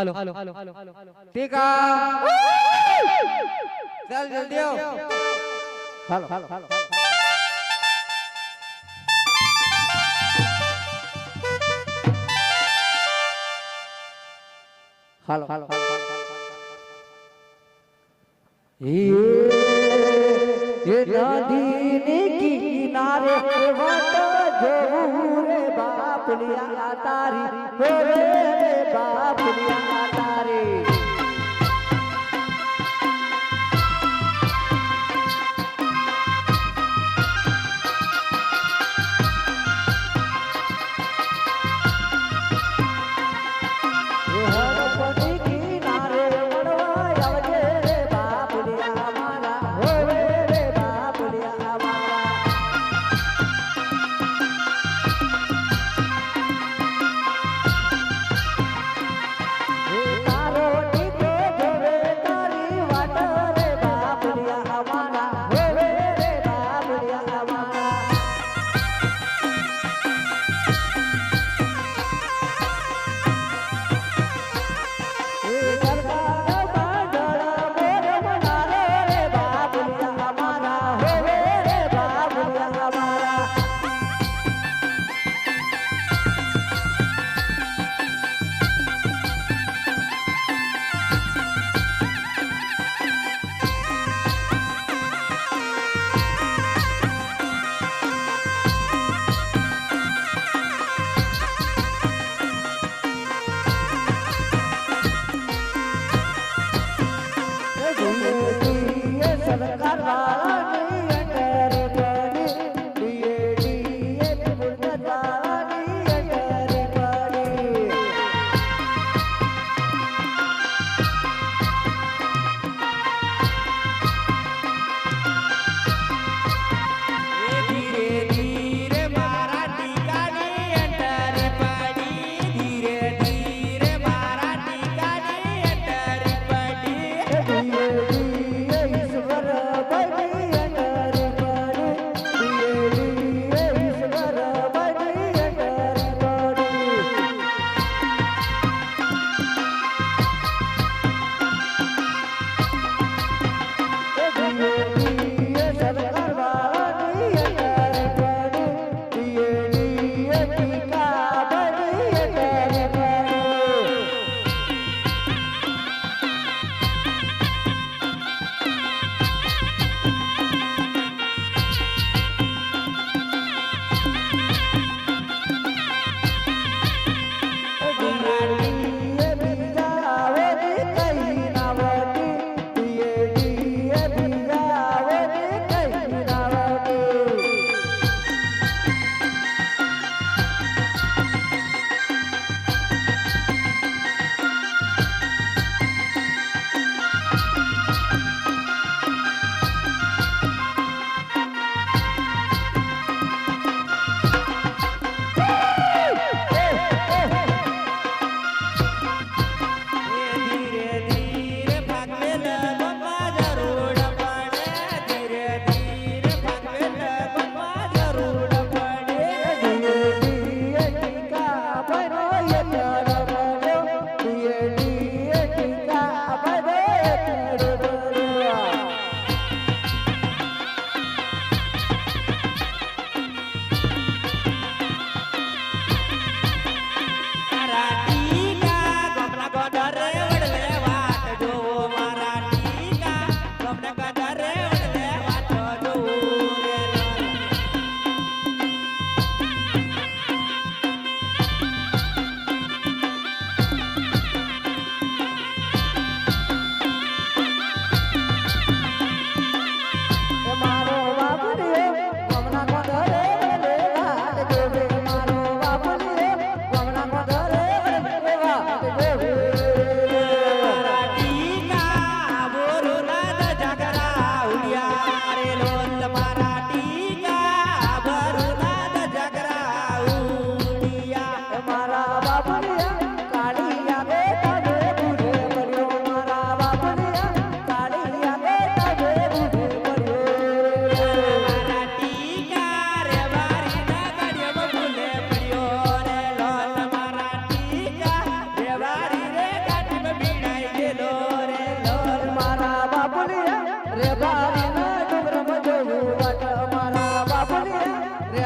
હાલો હાલો હાલો હાલો હાલો ટીકા ચાલ જલ્દી આવ. હાલો હાલો હાલો. હાલો હાલો એ નદીની કિનારે વાટ જોવું રે બાપલિયા તારી. હો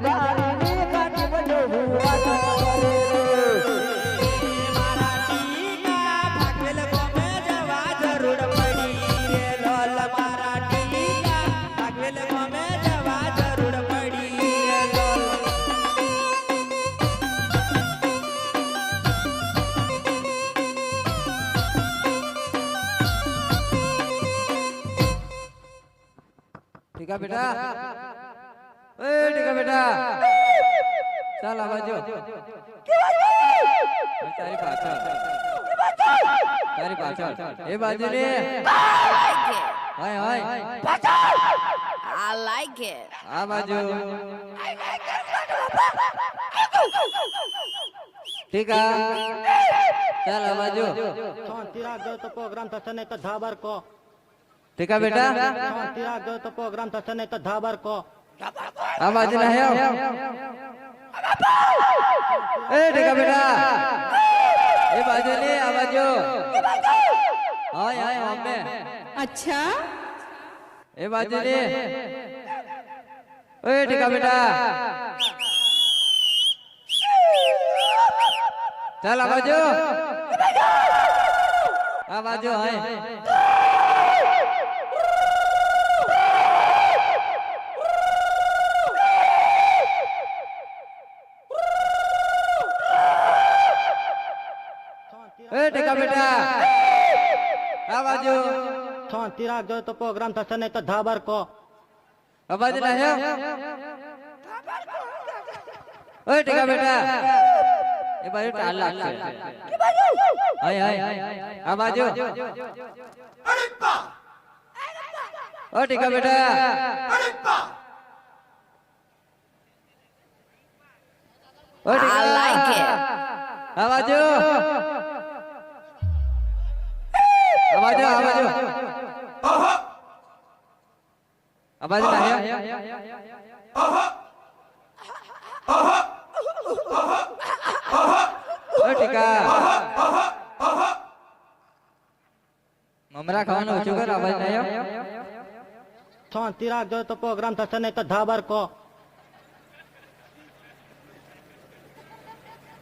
બારીની કાઢી બધો હું વાતો કરે મારા ટીકા ટીકા એ ઠીકા બેટા. ચાલ આ બાજુ. તારી પાછળ. તારી પાછળ. એ બાજુ ને હાય હાય. પાછળ આ લાઈક ઇટ આ બાજુ. ટીકા. ચાલ આ બાજુ. તીરા ગયો તો પ્રોગ્રામ થશે નહીં તો ધાબર કો ટીકા બેટા. તીરા ગયો તો પ્રોગ્રામ થશે નહીં તો ધાબર કો આવાજ ના હે એ ટેકા બેટા એ બાજુ ને આ બાજુ હાય હાય અમે અચ્છા એ બાજુ ને ઓય ટેકા બેટા ચાલ આ બાજુ આ બાજુ હાય શાંતિરાગ જો તો પ્રોગ્રામ થશે નહીં તો ધાબર કો ના હેવ ઓય ટીકા બેટા. એ બાજુ ટાલ લાગશે હાય હાય. આ બાજુ ઓ ટીકા બેટા. ઓ like it. આ બાજુ આ બાજુ આ બાજુ ઓ ટીકા. મમરા ખાવાનું ઓછું કર અવાજ નહીં આવ્યો? શાંતિરાગ જો તો પ્રોગ્રામ થશે નહીં તો ધાબર કો.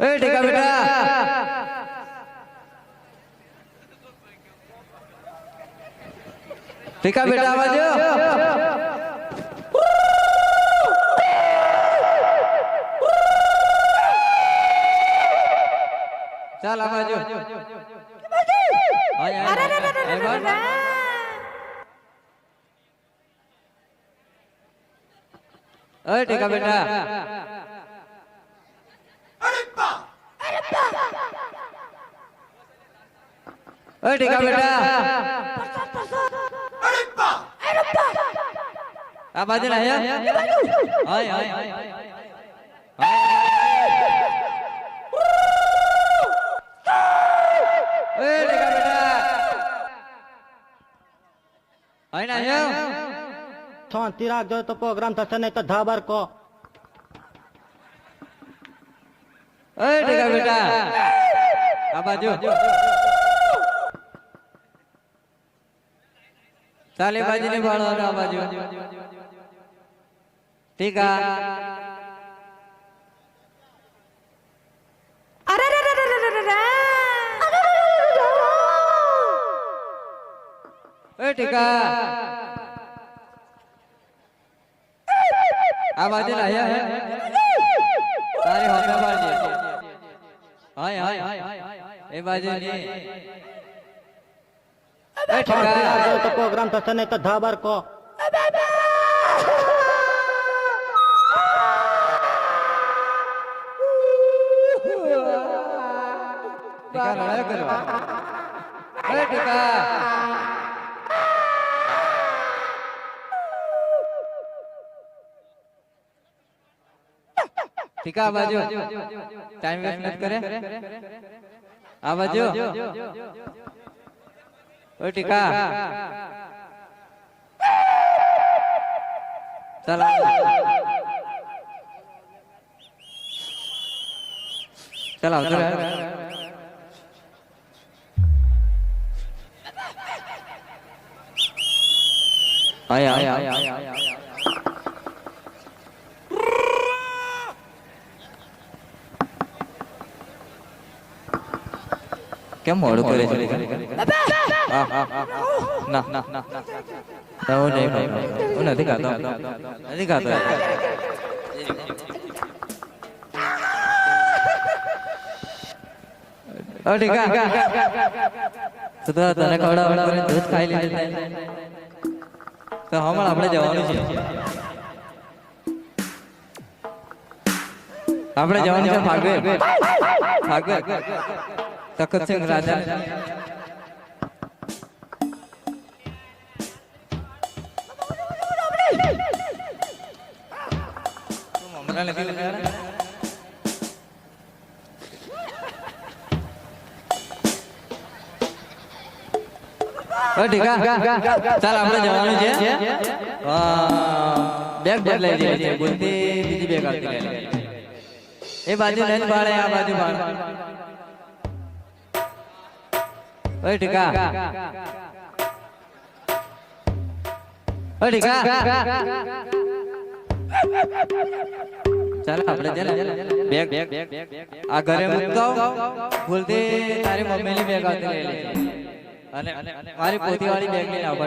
એ ટીકા બેટા. ટીકા બેટા. આવાજ ચાલ આવાજ. ઓય ટીકા બેટા. ઓય ટીકા બેટા. આ બાજુ ના હે? હાય હાય. બેટા. હાય ના હે? શાંતિરાગ જો તો પ્રોગ્રામ થશે નહીં તો ધાબર કો. બેટા. આ બાજુ. ચાલે બાજુ ને ભાળો આ બાજુ ટીકા ઓય ટીકા આ બાજુ ના હે તારી હોમે બાજુ હાય હાય એ બાજુ ની એ શાંતિરાગ જો ઠીકા તો પ્રોગ્રામ થશે નહીં તો ધાબર કો ટીકા લડાઈ કરવા એ ટીકા ટીકા આ બાજુ ટાઈમ વેસ્ટ કરે આ બાજુ ઓ ટીકા ચાલ ચાલ આવતો રહે. આય આય આય આય કેમ મોડું કરે છે. ના ના ના. હું નહીં હું નથી ખાતો નથી ખાતો તને ખવડાવવાનું દૂધ ખાઈ લીધું. તો હમણાં આપણે જવાનું છે. આપણે જવાનું છે ફાગવે ફાગવે તખતસિંહ રાજા તું મમરા નથી લગાડ્યા? ઓ ટીકા ચાલ આપણે જવાનું છે બેગ બદલાઈ જાય છે બોલતી બીજી બેગ આવતી રહે એ બાજુ લઈને ભાડે આ બાજુ ભાડે ઓય ટીકા. ઓય ટીકા. ચાલ, આપણે છે બેગ આ ભૂલથી તારી મમ્મીની આવતી અને મારી પોતી વાળી બેગ લઈને આવ